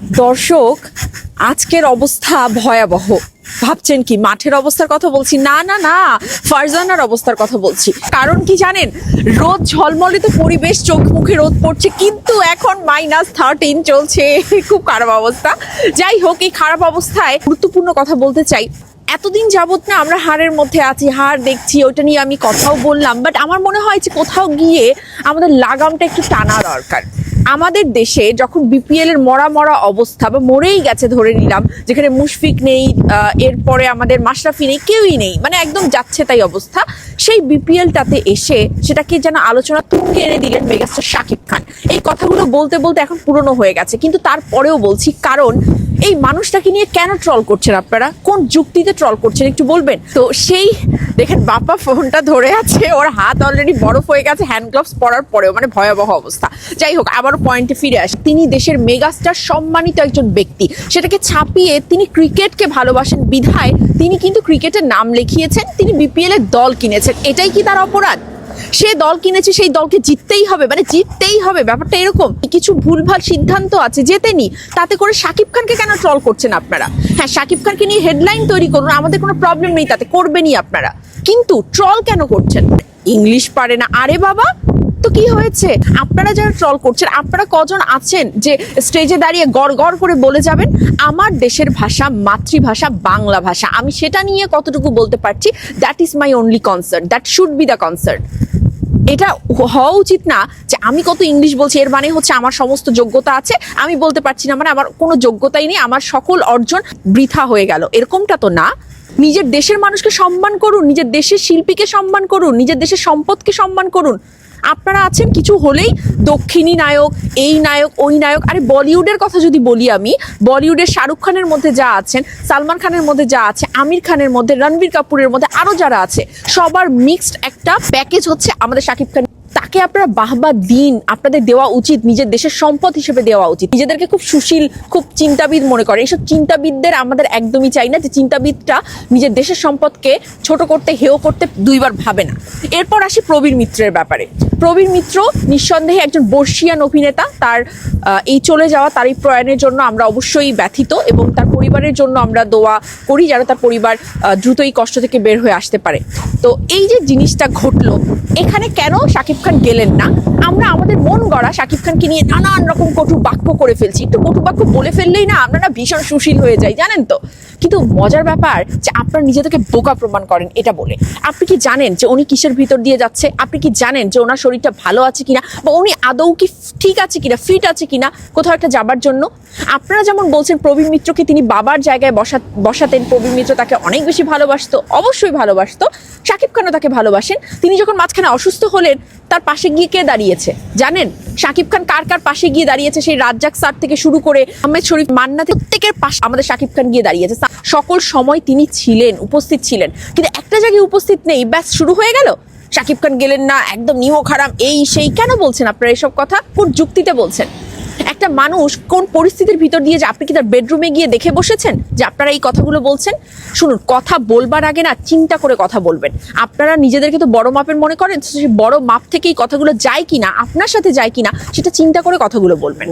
দর্শক, আজকের অবস্থা ভয়াবহ। ভাবছেন কি, মাঠের অবস্থার কথা বলছি? না না না, ফারজানার অবস্থার কথা বলছি। কারণ কি জানেন, রোদ ঝলমলিত পরিবেশ, চোখ মুখে রোদ পড়ছে, কিন্তু এখন মাইনাস থার্টিন চলছে। খুব খারাপ অবস্থা। যাই হোক, এই খারাপ অবস্থায় গুরুত্বপূর্ণ কথা বলতে চাই। এতদিন যাবত না আমরা হাড়ের মধ্যে আছি, হাড় দেখছি ওটা নিয়ে আমি কথাও বললাম বাট আমার মনে হয় যে কোথাও গিয়ে আমাদের লাগামটা একটু টানা দরকার। আমাদের দেশে যখন বিপিএল এর মরা মরা অবস্থা বা মরেই গেছে ধরে নিলাম, যেখানে মুশফিক নেই এরপরে আমাদের মাশরাফি নেই, কেউই নেই মানে একদম যাচ্ছে তাই অবস্থা, সেই বিপিএলটাতে এসে সেটাকে যেন আলোচনা তুঙ্গে এনে দিলেন মেগাস্টার শাকিব খান। এই কথাগুলো বলতে বলতে এখন পুরনো হয়ে গেছে, কিন্তু তারপরেও বলছি, কারণ এই মানুষটাকে নিয়ে কেন ট্রল করছেন আপনারা? কোন যুক্তিতে ট্রল করছেন? একটু বলবেন? তো সেই, দেখেন বাপা ফোনটা ধরে আছে, ওর হাত অলরেডি বরফ হয়ে গেছে হ্যান্ড গ্লাভস পরার পরেও মানে ভয়াবহ অবস্থা। যাই হোক, আবারও পয়েন্টে ফিরে আসি। তিনি দেশের মেগাস্টার সম্মানিত একজন ব্যক্তি। সেটাকে ছাপিয়ে তিনি ক্রিকেটকে ভালোবাসেন বিধায় তিনি কিন্তু ক্রিকেটের নাম লিখিয়েছেন, তিনি বিপিএল এর দল কিনেছেন। এটাই কি তার অপরাধ? সে দল কিনেছে, সেই দলকে জিততেই হবে মানে জিততেই হবে, ব্যাপারটা এরকম। কিছু ভুলভাল সিদ্ধান্ত আছে জেতেনি তাতে করে শাকিব খানকে কেন ট্রল করছেন আপনারা? হ্যাঁ শাকিব খানকে নিয়ে হেডলাইন তৈরি করুন, আমাদের কোনো প্রবলেম নেই তাতে, করবেনই আপনারা। কিন্তু ট্রল কেন করছেন? ইংলিশ পারে না। আরে বাবা, তো কি হয়েছে? আপনারা যারা ট্রল করছেন, আপনারা কজন আছেন যে স্টেজে দাঁড়িয়ে গড় গড় করে বলে যাবেন, আমার দেশের ভাষা, মাতৃভাষা, বাংলা ভাষা। আমি সেটা নিয়ে কতটুকু বলতে পারছি? That is my only concert that should be the concert এটা হওয়া উচিত না যে আমি কত ইংলিশ বলছি, এর মানে হচ্ছে আমার সমস্ত যোগ্যতা আছে, আমি বলতে পারছি না মানে আমার কোনো যোগ্যতাই নেই, আমার সকল অর্জন বৃথা হয়ে গেল। এরকমটা তো না। নিজের দেশের মানুষকে সম্মান করুন, নিজের দেশের শিল্পীকে সম্মান করুন, নিজের দেশের সম্পদকে সম্মান করুন। আপনারা আছেন কিছু হলেই দক্ষিণী নায়ক, এই নায়ক, ওই নায়ক। আরে বলিউডের কথা যদি বলি আমি, বলিউডের শাহরুখ খানের মধ্যে যা আছেন, সালমান খানের মধ্যে যা আছে, আমির খানের মধ্যে, রণবীর কাপুরের মধ্যে আরও যারা আছে, সবার মিক্সড একটা প্যাকেজ হচ্ছে আমাদের শাকিব খান। তাকে আপনারা বাহবা দিন, আপনাদের দেওয়া উচিত, নিজের দেশের সম্পদ হিসেবে দেওয়া উচিত। নিজেদেরকে খুব সুশীল, খুব চিন্তাবিদ মনে করে। এইসব চিন্তাবিদদের আমাদের একদমই চাই না যে চিন্তাবিদটা নিজের দেশের সম্পদকে ছোট করতে, হেয় করতে দুইবার ভাবে না। এরপর আসি প্রবীর মিত্রের ব্যাপারে। প্রবীর মিত্র, নিঃসন্দেহে একজন বর্ষিয়ান অভিনেতা, তার এই চলে যাওয়া, তার এই প্রয়াণের জন্য আমরা অবশ্যই ব্যথিত এবং তার পরিবারের জন্য আমরা দোয়া করি যেন তার পরিবার দ্রুত এই কষ্ট থেকে বের হয়ে আসতে পারে। তো এই যে জিনিসটা ঘটলো, এখানে কেন শাকিব খান গেলেন না? আমরা আমাদের মন গড়া শাকিব খানকে নিয়ে নানান রকম কটু বাক্য করে ফেলছি। একটু কটু বাক্য বলে ফেললেই না আমরা না ভীষণ সুশীল হয়ে যাই, জানেন তো? কিন্তু মজার ব্যাপার যে আপনারা নিজেদেরকে বোকা প্রমাণ করেন, এটা বলে। আপনি কি জানেন যে উনি কিসের ভিতর দিয়ে যাচ্ছে? আপনি কি জানেন যে ওনার শরীরটা ভালো আছে কিনা বা উনি আদৌ কি ঠিক আছে কিনা ফিট আছে কিনা, কোথাও একটা যাবার জন্য। আপনারা যেমন বলছেন প্রবীণ মিত্রকে তিনি বাবার জায়গায় বসা, বসাতেন, প্রবীণ মিত্র তাকে অনেক বেশি ভালোবাসতো, অবশ্যই ভালোবাসতো। শাকিব খানও তাকে ভালোবাসেন। তিনি যখন মাঝখানে অসুস্থ হলেন, তার পাশে গিয়ে কে দাঁড়িয়েছে? জানেন? শাকিব খান কার কার পাশে গিয়ে দাঁড়িয়েছে? সেই রাজ্জাক স্যার থেকে শুরু করে আহমেদ শরীফ, মান্না প্রত্যেকের পাশে আমাদের শাকিব খান গিয়ে দাঁড়িয়েছে। সকল সময় তিনি ছিলেন, উপস্থিত ছিলেন। কিন্তু একটা জায়গায় উপস্থিত নেই, ব্যাস, শুরু হয়ে গেল। শাকিব খান গেলেন না, একদম নিহ খারাপ, এই সেই, কেন বলছেন আপনারা এসব কথা? কোন যুক্তিতে বলছেন? একটা মানুষ কোন পরিস্থিতির ভিতর দিয়ে যে আপনি কি তার বেডরুমে গিয়ে দেখে বসেছেন যে আপনারা এই কথাগুলো বলছেন? শুনুন, কথা বলবার আগে না চিন্তা করে কথা বলবেন। আপনারা নিজেদেরকে তো বড় মাপের মনে করেন সেই বড় মাপ থেকে এই কথাগুলো যায় কিনা, আপনার সাথে যায় কিনা, সেটা চিন্তা করে কথাগুলো বলবেন।